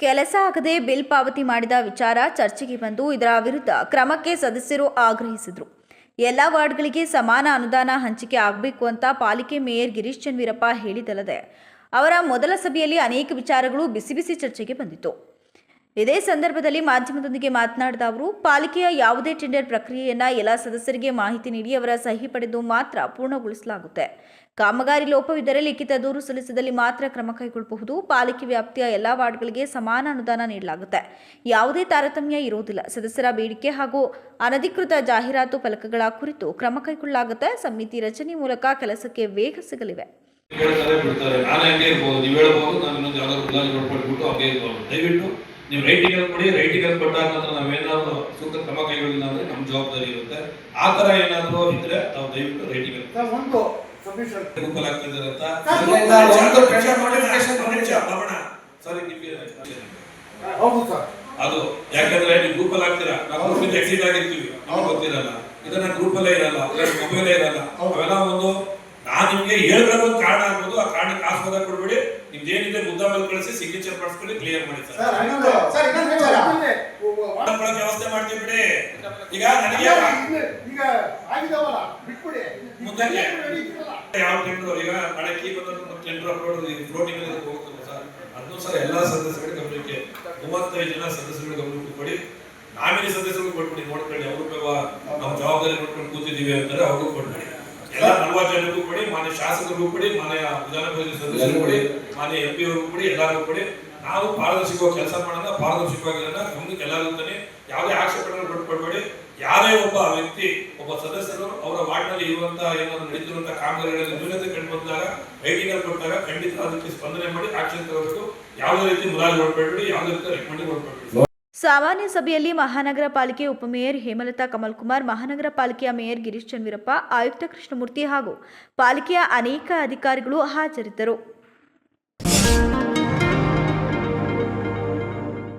ಕೆಲಸ ಆಗದೆ ಬಿಲ್ ಪಾವತಿ ಮಾಡಿದ ವಿಚಾರ ಚರ್ಚೆಗೆ ಬಂದು ಇದರ ವಿರುದ್ಧ ಕ್ರಮಕ್ಕೆ ಸದಸ್ಯರು ಆಗ್ರಹಿಸಿದರು. ಎಲ್ಲ ವಾರ್ಡ್ಗಳಿಗೆ ಸಮಾನ ಅನುದಾನ ಹಂಚಿಕೆ ಆಗಬೇಕು ಅಂತ ಪಾಲಿಕೆ ಮೇಯರ್ ಗಿರೀಶ್ ಚಂದ್ವೀರಪ್ಪ ಹೇಳಿದಲ್ಲದೆ ಅವರ ಮೊದಲ ಸಭೆಯಲ್ಲಿ ಅನೇಕ ವಿಚಾರಗಳು ಬಿಸಿ ಬಿಸಿ ಚರ್ಚೆಗೆ ಬಂದಿತ್ತು. ಇದೇ ಸಂದರ್ಭದಲ್ಲಿ ಮಾಧ್ಯಮದೊಂದಿಗೆ ಮಾತನಾಡಿದ ಅವರು, ಪಾಲಿಕೆಯ ಯಾವುದೇ ಟೆಂಡರ್ ಪ್ರಕ್ರಿಯೆಯನ್ನ ಎಲ್ಲ ಸದಸ್ಯರಿಗೆ ಮಾಹಿತಿ ನೀಡಿ ಅವರ ಸಹಿ ಪಡೆದು ಮಾತ್ರ ಪೂರ್ಣಗೊಳಿಸಲಾಗುತ್ತೆ. ಕಾಮಗಾರಿ ಲೋಪವಿದ್ದರೆ ಲಿಖಿತ ದೂರು ಸಲ್ಲಿಸಿದಲ್ಲಿ ಮಾತ್ರ ಕ್ರಮ ಕೈಗೊಳ್ಳಬಹುದು. ಪಾಲಿಕೆ ವ್ಯಾಪ್ತಿಯ ಎಲ್ಲ ವಾರ್ಡ್ಗಳಿಗೆ ಸಮಾನ ಅನುದಾನ ನೀಡಲಾಗುತ್ತೆ. ಯಾವುದೇ ತಾರತಮ್ಯ ಇರುವುದಿಲ್ಲ. ಸದಸ್ಯರ ಬೇಡಿಕೆ ಹಾಗೂ ಅನಧಿಕೃತ ಜಾಹೀರಾತು ಫಲಕಗಳ ಕುರಿತು ಕ್ರಮ ಕೈಗೊಳ್ಳಲಾಗುತ್ತೆ. ಸಮಿತಿ ರಚನೆ ಮೂಲಕ ಕೆಲಸಕ್ಕೆ ವೇಗ ಸಿಗಲಿವೆ. ನೀವು ರೈಟಿಂಗ್ ಅಲ್ಲಿ ಕೊಡಿ ರೈಟಿಂಗ್ ಅಲ್ಲಿ ಕೊಟ್ಟಾಗ ನಂತರ ನಾವೇನಾದ್ರು ಸೂಕ್ತ ಕ್ರಮ ಕೈಗೊಳ್ಳಿಲ್ಲ ಅಂದ್ರೆ ನಮ್ಮ ಜವಾಬ್ದಾರಿ ಇರುತ್ತೆ. ಆ ತರ ಏನಾದ್ರು ಇದ್ರೆ ನಾವು ದಯವಿಟ್ಟು ರೈಟಿಂಗ್ ಒಂದು ಸಬ್ಮಿಷನ್. ಗುಂಪಲ್ ಆಗ್ತಿದ್ದಾರೆ ಅಂತ. ಸರ್, ನಿಮ್ಗೆ ಹೌದು ಸರ್. ಅದು ಯಾಕಂದ್ರೆ ನೀವು ಗ್ರೂಪ್ ಅಲ್ಲಿ ಆಗ್ತೀರಾ? ನಾವು ಗ್ರೂಪ್ ಎಕ್ಸಿಟ್ ಆಗಿರ್ತೀವಿ. ನಮ್ಗೆ ಗೊತ್ತಿರಲ್ಲ. ಇದನ್ನ ಗ್ರೂಪ್ ಅಲ್ಲೇ ಇರಲ್ಲ. ಮೊಬೈಲ್ ಇರಲ್ಲ. ಅವೆಲ್ಲ ಒಂದು ನಾನು ನಿಮ್ಗೆ ಹೇಳ್ಬೇಕು ಕೊಡ್ಬೇಡಿ ನಿಮ್ದು ಏನಿದೆ ಮುದ್ದಾಮಲ್ ಕಳಿಸಿ ಸಿಗ್ನೇಚರ್ ಮಾಡಿಸ್ಕೊಳ್ಳಿ ಕ್ಲಿಯರ್ ಮಾಡಿ ಸರ್. ಮಾಡ್ಕೊಳಕ್ ವ್ಯವಸ್ಥೆ ಮಾಡ್ತೀವಿ ಬಿಡಿ. ಈಗ ನನಗೆ ಈಗ ಆಗಿದಾವಲ್ಲ ಬಿಟ್ಬಿಡಿ. ಮುಂದಕ್ಕೆ ready ಇದ್ದೀರಲ್ಲ? ಯಾವ ಟೆಂಡರ್ ಈಗ ನಾಳೆ ಕೀ ಬಂದ ಟೆಂಡರ್ ಅಪ್ಲೋಡ್ ಫ್ಲೋಟಿಂಗ್ ಹೋಗ್ತದೆ ಸರ್. ಅದನ್ನು ಸರ್ ಎಲ್ಲಾ ಸದಸ್ಯರಿಗೆ ಗಮನಕ್ಕೆ ಮೂವತ್ತೈದು ಜನ ಸದಸ್ಯರ ಗಮನಕ್ಕೆ ಕೊಡಿ. ನಾಮಿನಿ ಸದಸ್ಯರು ಕೊಟ್ಬಿಡಿ ನೋಡ್ಕೊಳ್ಳಿ ಅವರು ನಾವು ಜವಾಬ್ದಾರಿ ನೋಡ್ಕೊಂಡು ಕೂತಿದ್ದೀವಿ ಅಂತಾರೆ ಅವ್ರಿಗೂ ಕೊಡ್ಬೇಡಿ ಎಲ್ಲ ನಲ್ವತ್ತು ಜನಕ್ಕೂ ಕೊಡಿ, ಮಾನ್ಯ ಶಾಸಕರಿಗೂ ಕೊಡಿ, ಮಾನ್ಯ ವಿಧಾನ ಸದಸ್ಯರು ಕೊಡಿ, ಮಾನ್ಯ ಎಂ ಪಿ ಅವ್ರಿಗೂ ಕೊಡಿ, ಎಲ್ಲರಿಗೂ ಕೊಡಿ ನಾವು ಪಾರದರ್ಶಕವಾಗಿ ಕೆಲಸ ಮಾಡೋಣ ಪಾರದರ್ಶಕವಾಗಿರೋಣ ಗಮನಕ್ಕೆ ಎಲ್ಲರೂ ತಾನೆ ಯಾವುದೇ ಆಕ್ಷೇಪಣೆಗಳು ಕೊಟ್ಕೊಡ್ಬೇಡಿ ಯಾರೇ ಒಬ್ಬ ವ್ಯಕ್ತಿ, ಒಬ್ಬ ಸದಸ್ಯರು ಅವರ ವಾರ್ಡ್ನಲ್ಲಿ ಇರುವಂತಹ ಏನಾದ್ರು ನಡೀತಿರುವಂತಹ ಕಾಮಗಾರಿಗಳಲ್ಲಿ ನ್ಯೂನತೆ ಕಂಡು ಬಂದಾಗ ರೈಟಿಂಗ್ ಅಲ್ಲಿ ಕೊಟ್ಟಾಗ ಖಂಡಿತ ಅದಕ್ಕೆ ಸ್ಪಂದನೆ ಮಾಡಿ ಆಕ್ಷನ್ ಯಾವುದೇ ರೀತಿ ಮುಲಾಜಿ ಹೊಡ್ಬೇಡ್ಬೇಡಿ, ಯಾವುದೇ ರೀತಿ ರೆಕಮೆಂಡ್ ಹೊಡ್ಬೇಡ್ಬೇಡಿ ಸಾಮಾನ್ಯ ಸಭೆಯಲ್ಲಿ ಮಹಾನಗರ ಪಾಲಿಕೆ ಉಪಮೇಯರ್ ಹೇಮಲತಾ ಕಮಲ್ ಕುಮಾರ್ ಮಹಾನಗರ ಪಾಲಿಕೆಯ ಮೇಯರ್ ಗಿರೀಶ್ ಚಂದ್ವೀರಪ್ಪ, ಆಯುಕ್ತ ಕೃಷ್ಣಮೂರ್ತಿ ಹಾಗೂ ಪಾಲಿಕೆಯ ಅನೇಕ ಅಧಿಕಾರಿಗಳು ಹಾಜರಿದ್ದರು.